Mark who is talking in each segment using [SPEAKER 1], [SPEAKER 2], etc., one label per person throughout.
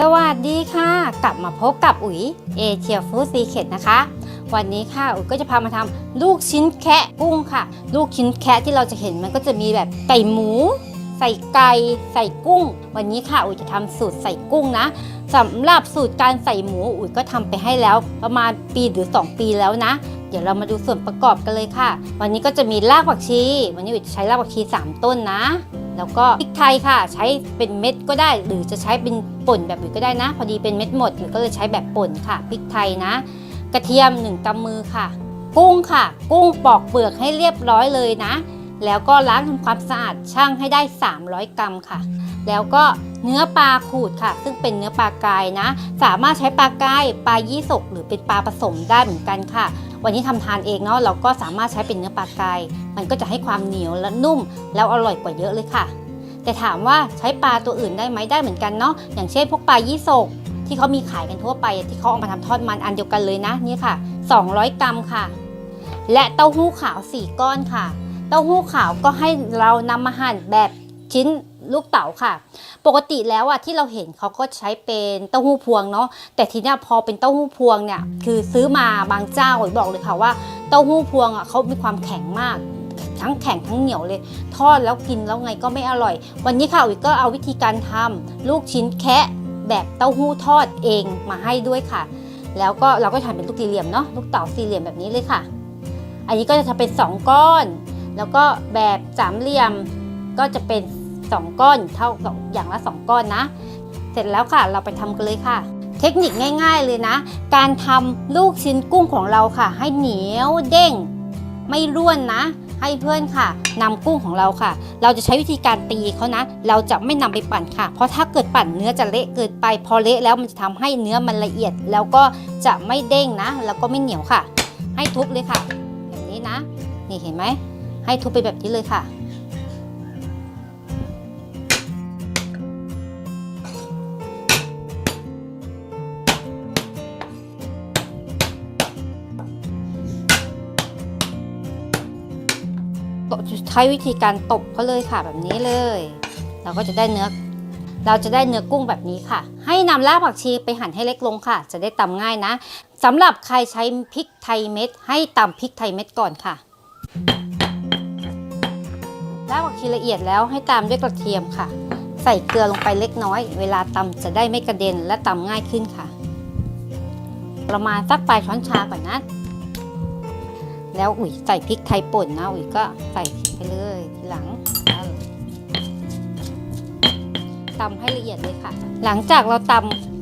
[SPEAKER 1] สวัสดีค่ะ กลับมาพบกับอุ๋ยเอเชียฟู้ดซีเคดนะคะ วันนี้ค่ะอุ๋ยก็จะพามาทำลูกชิ้นแคะกุ้งค่ะ ลูกชิ้นแคะที่เราจะเห็นมันก็จะมีแบบไก่หมู ใส่ไก่ใส่กุ้ง วันนี้ค่ะอุ๋ยจะทำสูตรใส่กุ้งนะสำหรับสูตรการใส่หมูอุ๋ยก็ทำไปให้แล้วประมาณปีหรือ 2 ปีแล้วนะ เดี๋ยวเรามาดูส่วนประกอบกันเลยค่ะ วันนี้ก็จะมีรากผักชี วันนี้อุ๋ยจะใช้รากผักชี 3 ต้นนะ แล้วก็พริกไทยค่ะ ใช้เป็นเม็ดก็ได้ หรือจะใช้เป็นป่นแบบอื่นก็ได้นะ พอดีเป็นเม็ดหมดหรือก็เลยใช้แบบป่นค่ะพริกไทยนะ กระเทียม1กำมือค่ะ กุ้งค่ะ กุ้งปอกเปลือกให้เรียบร้อยเลยนะ แล้วก็ล้างทำความสะอาดช่างให้ได้ 300 กรัมค่ะ แล้วก็เนื้อปลาขูดค่ะ ซึ่งเป็นเนื้อปลากายนะ สามารถใช้ปลากายปลายี่สกหรือเป็นปลาผสมได้เหมือนกันค่ะ วันนี้ทำทานเองเนาะเราก็สามารถใช้เป็นเนื้อปลากายมันก็จะให้ความเหนียวและนุ่ม แล้วอร่อยกว่าเยอะเลยค่ะ แต่ถามว่าใช้ปลาตัวอื่นได้ไหมได้เหมือนกันเนาะอย่างเช่นพวกปลายี่สกที่เขามีขายกันทั่วไป ที่เขาเอามาทำทอดมันอันเดียวกันเลยนะนี่ค่ะ 200 กรัมค่ะ และเต้าหู้ขาว 4 ก้อนค่ะ เต้าหู้ขาวก็ให้เรานำมาหั่นแบบชิ้น ลูกเต๋าค่ะ ปกติแล้วอะที่เราเห็นเขาก็ใช้เป็นเต้าหู้พวงเนาะแต่ทีเนี้ยพอเป็นเต้าหู้พวงเนี่ยคือซื้อมาบางเจ้าบอกเลยค่ะว่าเต้าหู้พวงอะเขามีความแข็งมากทั้งแข็งทั้งเหนียวเลย ทอดแล้วกินแล้วไงก็ไม่อร่อย วันนี้ค่ะอุ๋ยก็เอาวิธีการทำลูกชิ้นแคะแบบเต้าหู้ทอดเองมาให้ด้วยค่ะ แล้วก็เราก็ทำเป็นลูกสี่เหลี่ยมเนาะลูกเต๋าสี่เหลี่ยมแบบนี้เลยค่ะ อันนี้ก็จะทำเป็น 2 ก้อน แล้วก็แบบสามเหลี่ยมก็จะเป็น 2 ก้อนเท่ากับอย่างละ 2 ก้อนนะ เสร็จแล้วค่ะเราไปทำกันเลยค่ะ เทคนิคง่าย ๆเลยนะ การทำลูกชิ้นกุ้งของเราค่ะ ให้เหนียวเด้ง ไม่ร่วนนะ ให้เพื่อนค่ะนำกุ้งของเราค่ะ เราจะใช้วิธีการตีเขานะ เราจะไม่นำไปปั่นค่ะ เพราะถ้าเกิดปั่นเนื้อจะเละเกินไป พอเละแล้วมันจะทำให้เนื้อมันละเอียด แล้วก็จะไม่เด้งนะ แล้วก็ไม่เหนียวค่ะ ให้ทุบเลยค่ะ แบบนี้นะ นี่เห็นไหมให้ทุบไปแบบนี้เลยค่ะ ช้วิธีการตบเขาเลยค่ะแบบนี้เลย เราก็จะได้เนื้อ เราจะได้เนื้อกุ้งแบบนี้ค่ะ ให้นำรากผักชีไปหั่นให้เล็กลงค่ะ จะได้ตำง่ายนะสำหรับใครใช้พริกไทยเม็ด ให้ตำพริกไทยเม็ดก่อนค่ะรากผักชีละเอียดแล้วให้ตามด้วยกระเทียมค่ะ ใส่เกลือลงไปเล็กน้อย เวลาตำจะได้ไม่กระเด็นและตำง่ายขึ้นค่ะ ประมาณสักปลายช้อนชาก่อนนะ แล้วอุ๋ยใส่พริกไทยป่นนะอุ๋ยก็ใส่ไปเลยทีหลังตำให้ละเอียดเลยค่ะ หลังจากเราต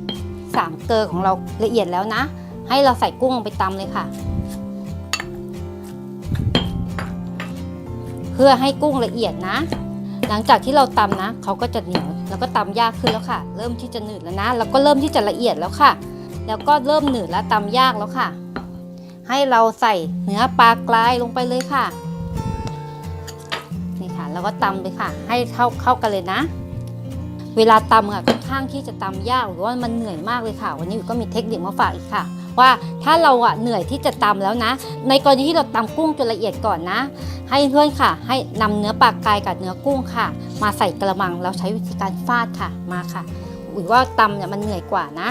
[SPEAKER 1] ำสามเกลือของเราละเอียดแล้วนะ ให้เราใส่กุ้งลงไปตำเลยค่ะ เพื่อให้กุ้งละเอียดนะ หลังจากที่เราตำนะเขาก็จะเหนียวแล้วก็ตำยากขึ้นแล้วค่ะ เริ่มที่จะหนืดแล้วนะ แล้วก็เริ่มที่จะละเอียดแล้วค่ะ แล้วก็เริ่มหนืดแล้วตำยากแล้วค่ะ ให้เราใส่เนื้อปลากรายลงไปเลยค่ะ นี่ค่ะ แล้วก็ตำเลยค่ะ ให้เข้าเข้ากันเลยนะ เวลาตำอะค่อนข้างที่จะตำยากหรือว่ามันเหนื่อยมากเลยค่ะ วันนี้ก็มีเทคนิคมาฝากอีกค่ะ ว่าถ้าเราอะเหนื่อยที่จะตำแล้วนะ ในกรณีที่เราตำกุ้งจนละเอียดก่อนนะ ให้เพื่อนค่ะ ให้นำเนื้อปลากรายกับเนื้อกุ้งค่ะ มาใส่กระมังแล้วใช้วิธีการฟาดค่ะมาค่ะอุ๋ยว่าตำเนี่ยมันเหนื่อยกว่านะ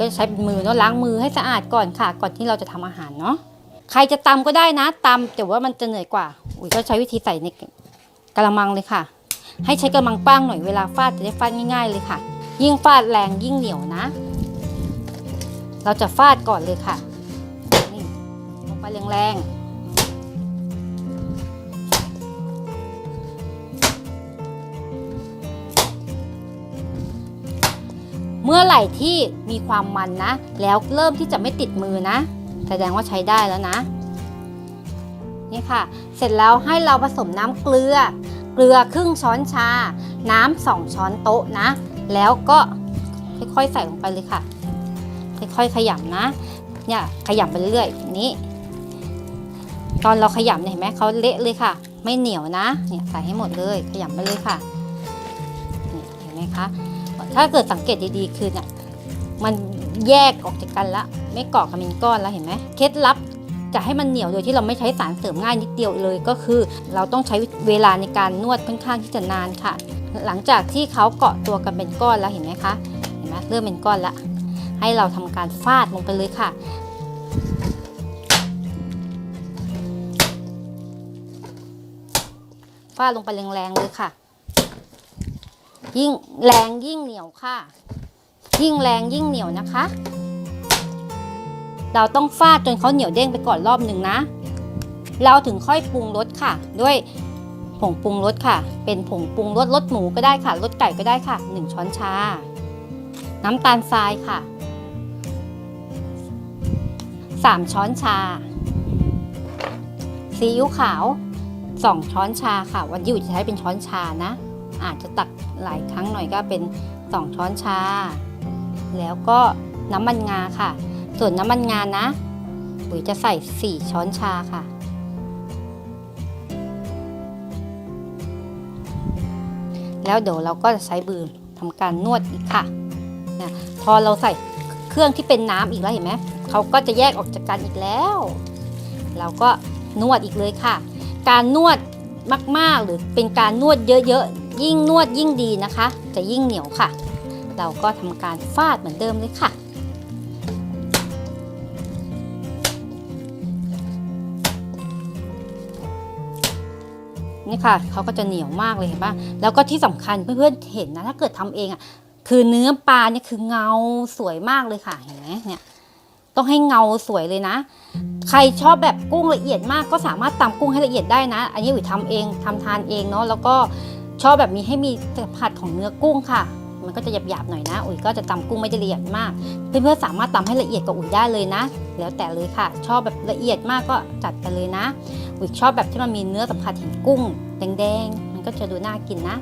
[SPEAKER 1] ก็ใช้เป็นมือเนาะล้างมือให้สะอาดก่อนค่ะ ก่อนที่เราจะทำอาหารเนาะใครจะตำก็ได้นะตำแต่ว่ามันจะเหนื่อยกว่าอุ๋ยก็ใช้วิธีใส่ในกระมังเลยค่ะ ให้ใช้กระมังป้างหน่อยเวลาฟาดจะได้ฟาดง่าย ๆเลยค่ะ ยิ่งฟาดแรงยิ่งเหนียวนะ เราจะฟาดก่อนเลยค่ะนี่ลงไปแรงๆ มื่อไหร่ที่มีความมันนะ แล้วเริ่มที่จะไม่ติดมือนะ แสดงว่าใช้ได้แล้วนะ นี่ค่ะ เสร็จแล้วให้เราผสมน้ำเกลือ เกลือครึ่งช้อนชา น้ำสองช้อนโต๊ะนะ แล้วก็ค่อยๆใส่ลงไปเลยค่ะ ค่อยๆขยำนะ เนี่ยขยำไปเรื่อยๆนี้ ตอนเราขยำเนี่ยเห็นไหมเขาเละเลยค่ะ ไม่เหนียวนะ เนี่ยใส่ให้หมดเลย ขยำไปเลยค่ะ เห็นไหมคะ ถ้าเกิดสังเกตดีๆ คือเนี่ยมันแยกออกจากกันละไม่เกาะกันเป็นก้อนแล้วเห็นไหมเคล็ดลับจะให้มันเหนียวโดยที่เราไม่ใช้สารเสริมง่ายนิดเดียวเลยก็คือ เราต้องใช้เวลาในการนวดค่อนข้างที่จะนานค่ะ หลังจากที่เขาเกาะตัวกันเป็นก้อนแล้วเห็นไหมคะเห็นไหมเริ่มเป็นก้อนละให้เราทำการฟาดลงไปเลยค่ะ ฟาดลงไปแรงๆเลยค่ะ ยิ่งแรงยิ่งเหนียวค่ะ ยิ่งแรงยิ่งเหนียวนะคะ เราต้องฟาดจนเขาเหนียวเด้งไปก่อนรอบหนึ่งนะ เราถึงค่อยปรุงรสค่ะ ด้วยผงปรุงรสค่ะ เป็นผงปรุงรสรสหมูก็ได้ค่ะรสไก่ก็ได้ค่ะ 1 ช้อนชา น้ำตาลทรายค่ะ 3 ช้อนชา ซีอิ๊วขาว 2 ช้อนชาค่ะ วันนี้อยู่จะใช้เป็นช้อนชานะ อาจจะตักหลายครั้งหน่อยก็เป็น 2 ช้อนชา แล้วก็น้ำมันงาค่ะ ส่วนน้ำมันงานะปุ๋ยจะใส่ 4 ช้อนชาค่ะ แล้วเดี๋ยวเราก็จะใช้บือทำการนวดอีกค่ะนะพอเราใส่เครื่องที่เป็นน้ำอีกแล้วเห็นไหมเขาก็จะแยกออกจากกันอีกแล้ว เราก็นวดอีกเลยค่ะ การนวดมากๆหรือเป็นการนวดเยอะ ยิ่งนวดยิ่งดีนะคะ จะยิ่งเหนียวค่ะ เราก็ทำการฟาดเหมือนเดิมเลยค่ะนี่ค่ะเขาก็จะเหนียวมากเลยเห็นปะแล้วก็ที่สำคัญเพื่อนๆเห็นนะถ้าเกิดทำเองอะคือเนื้อปลาเนี่ยคือเงาสวยมากเลยค่ะเห็นไหมเนี่ยต้องให้เงาสวยเลยนะ ใครชอบแบบกุ้งละเอียดมากก็สามารถตำกุ้งให้ละเอียดได้นะ อันนี้อุ๋ยทำเองทำทานเองเนาะแล้วก็ ชอบแบบมีให้มีสัมผัสของเนื้อกุ้งค่ะ มันก็จะหยาบๆหน่อยนะ อุ๋ยก็จะตำกุ้งไม่ได้ละเอียดมาก เพื่อนๆสามารถตำให้ละเอียดกว่าอุ๋ยได้เลยนะ แล้วแต่เลยค่ะ ชอบแบบละเอียดมากก็จัดไปเลยนะ อุ๋ยชอบแบบที่มันมีเนื้อสัมผัสเห็นกุ้งแดงๆ มันก็จะดูน่ากินนะ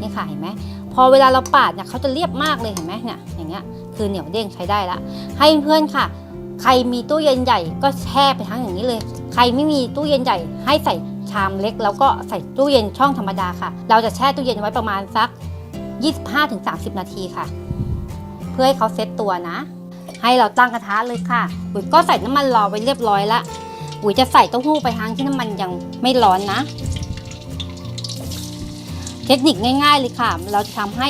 [SPEAKER 1] นี่ค่ะเห็นไหมพอเวลาเราปาดเนี่ยเขาจะเรียบมากเลยเห็นไหมเนี่ย อย่างเงี้ย คือเหนียวเด้งใช้ได้ละ ให้เพื่อนๆค่ะ ใครมีตู้เย็นใหญ่ก็แช่ไปทั้งอย่างนี้เลย ใครไม่มีตู้เย็นใหญ่ให้ใส่ชามเล็ก แล้วก็ใส่ตู้เย็นช่องธรรมดาค่ะ เราจะแช่ตู้เย็นไว้ประมาณสัก 25-30 นาทีค่ะ เพื่อให้เขาเซตตัวนะ ให้เราตั้งกระทะเลยค่ะอุ๋ยก็ใส่น้ำมันรอไว้เรียบร้อยละอุ๋ยจะใส่เต้าหู้ไปทางที่น้ำมันยังไม่ร้อนนะ เทคนิคง่ายๆเลยค่ะ เราจะทำให้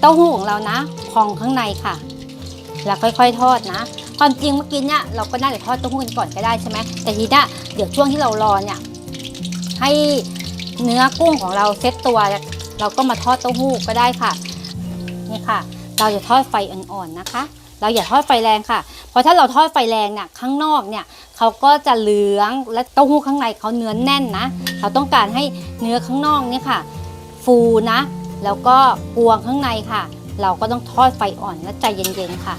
[SPEAKER 1] เต้าหู้ของเรานะพองข้างในค่ะ แล้วค่อยๆทอดนะ ความจริงเมื่อกี้เนี่ยเราก็น่าจะทอดเต้าหู้กันก่อนก็ได้ใช่ไหมแต่ทีนี้เดี๋ยวช่วงที่เรารอเนี่ยให้เนื้อกุ้งของเราเซ็ตตัว เราก็มาทอดเต้าหู้ก็ได้ค่ะนี่ค่ะ เราจะทอดไฟอ่อนๆนะคะ เราอย่าทอดไฟแรงค่ะ เพราะถ้าเราทอดไฟแรงเนี่ยข้างนอกเนี่ยเขาก็จะเหลืองและเต้าหู้ข้างในเขาเนื้อแน่นนะ เราต้องการให้เนื้อข้างนอกเนี่ยค่ะ ฟูนะ แล้วก็กวงข้างในค่ะ เราก็ต้องทอดไฟอ่อนและใจเย็นๆค่ะ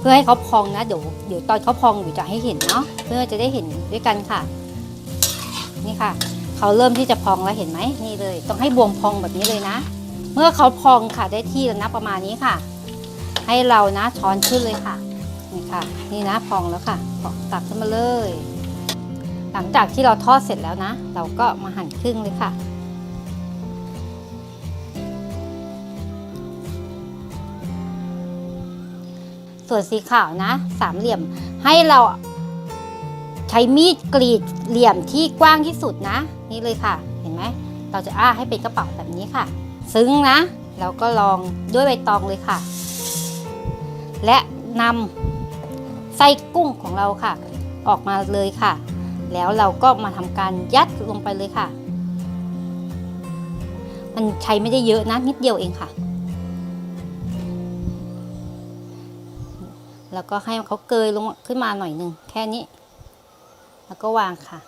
[SPEAKER 1] เพื่อให้เขาพองนะเดี๋ยวเดี๋ยวตอนเขาพองอยู่จะให้เห็นเนาะเพื่อจะได้เห็นด้วยกันค่ะ นี่ค่ะเขาเริ่มที่จะพองแล้วเห็นไหมนี่เลย ต้องให้บวมพองแบบนี้เลยนะ เมื่อเขาพองค่ะได้ที่แล้วนะประมาณนี้ค่ะ ให้เรานะช้อนขึ้นเลยค่ะนี่ค่ะ นี่นะพองแล้วค่ะตักขึ้นมาเลย หลังจากที่เราทอดเสร็จแล้วนะ เราก็มาหั่นครึ่งเลยค่ะ ส่วนสีขาวนะ สามเหลี่ยมให้เราใช้มีดกรีดเหลี่ยมที่กว้างที่สุดนะ นี่เลยค่ะ เห็นไหมเราจะอ้าให้เป็นกระเป๋าแบบนี้ค่ะ ซึ้งนะเราก็ลองด้วยใบตองเลยค่ะ และนำไส้กุ้งของเราค่ะ ออกมาเลยค่ะ แล้วเราก็มาทำการยัดลงไปเลยค่ะ มันใช้ไม่ได้เยอะนะนิดเดียวเองค่ะ แล้วก็ให้เขาเกยลงขึ้นมาหน่อยหนึ่งแค่นี้ แล้วก็วางค่ะ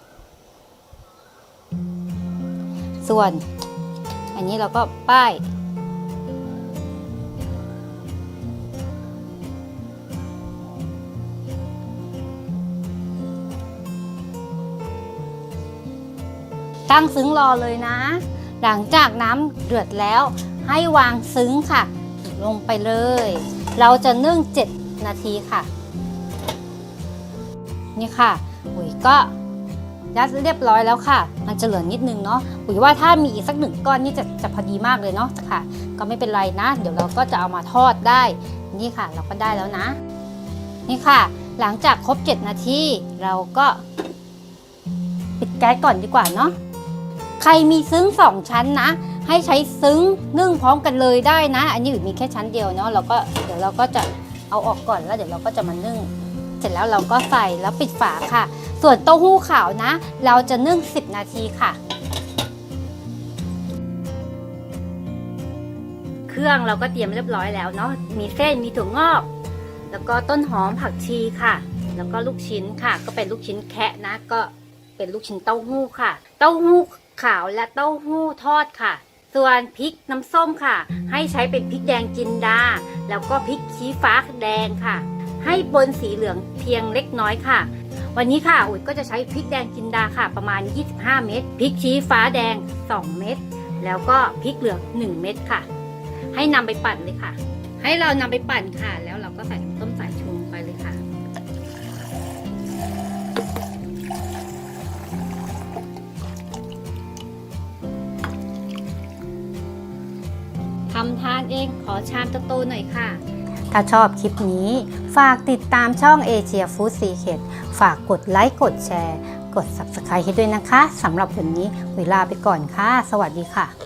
[SPEAKER 1] ส่วน อันนี้เราก็ป้ายตั้งซึ้งรอเลยนะ หลังจากน้ำเดือดแล้วให้วางซึ้งค่ะ ลงไปเลย เราจะนึ่ง นาทีค่ะ นี่ค่ะอุ๋ยก็ยัดเรียบร้อยแล้วค่ะ มันจะเหลือนิดนึงเนาะอุ๋ยว่าถ้ามีอีกสักหนึ่งก้อนนี่จะจะพอดีมากเลยเนาะค่ะ ก็ไม่เป็นไรนะ เดี๋ยวเราก็จะเอามาทอดได้ นี่ค่ะ เราก็ได้แล้วนะ นี่ค่ะ หลังจากครบ 7 นาทีเราก็ปิดแก๊สก่อนดีกว่าเนาะ ใครมีซึ้งสองชั้นนะ ให้ใช้ซึ้งนึ่งพร้อมกันเลยได้นะ อันนี้อุ๋ยมีแค่ชั้นเดียวเนาะ เราก็เดี๋ยวเราก็จะ เอาออกก่อนแล้วเดี๋ยวเราก็จะมานึ่ง เสร็จแล้วเราก็ใส่แล้วปิดฝาค่ะ ส่วนเต้าหู้ขาวนะ เราจะนึ่ง 10 นาทีค่ะ เครื่องเราก็เตรียมเรียบร้อยแล้วเนาะมีเส้นมีถั่วงอก แล้วก็ต้นหอมผักชีค่ะ แล้วก็ลูกชิ้นค่ะ ก็เป็นลูกชิ้นแคะนะ ก็เป็นลูกชิ้นเต้าหู้ค่ะ เต้าหู้ขาวและเต้าหู้ทอดค่ะ ส่วนพริกน้ำส้มค่ะ ให้ใช้เป็นพริกแดงจินดา แล้วก็พริกชี้ฟ้าแดงค่ะ ให้บนสีเหลืองเพียงเล็กน้อยค่ะ วันนี้ค่ะอุ๋ยก็จะใช้พริกแดงจินดาค่ะ ประมาณ 25 เม็ดพริกชี้ฟ้าแดง 2 เม็ดแล้วก็พริกเหลือง 1 เม็ดค่ะ ให้นำไปปั่นเลยค่ะ ให้เรานำไปปั่นค่ะ แล้วเราก็ใส่ำทานเองขอชามโตๆหน่อยค่ะ ถ้าชอบคลิปนี้ ฝากติดตามช่องเอเชียฟู้ดซีเคฝากกดไลค์กดแชร์ กด Subscribe ให้ด้วยนะคะสำหรับวันนี้เวลาไปก่อนค่ะ สวัสดีค่ะ